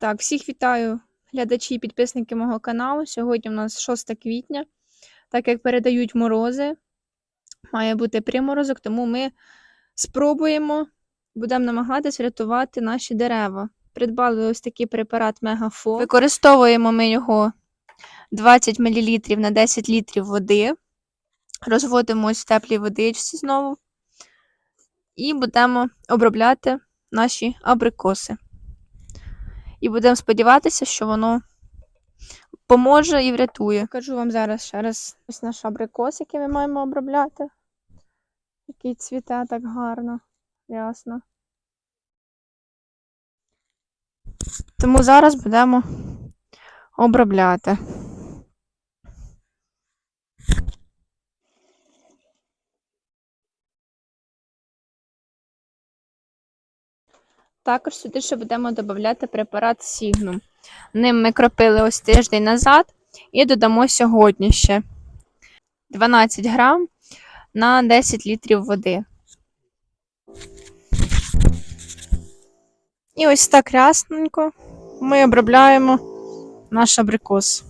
Так, всіх вітаю, глядачі і підписники мого каналу. Сьогодні у нас 6 квітня. Так як передають морози, має бути приморозок, тому ми спробуємо, будемо намагатись врятувати наші дерева. Придбали ось такий препарат Мегафо. Використовуємо ми його 20 мл на 10 літрів води. Розводимо ось в теплій водичці знову. І будемо обробляти наші абрикоси. І будемо сподіватися, що воно поможе і врятує. Кажу вам зараз ще раз ось наш абрикос, який ми маємо обробляти. Який цвіте так гарно, ясно. Тому зараз будемо обробляти. Також сюди ще будемо додати препарат Сігнум. Ним ми кропили ось тиждень назад і додамо сьогодні ще 12 грам на 10 літрів води. І ось так рясненько ми обробляємо наш абрикос.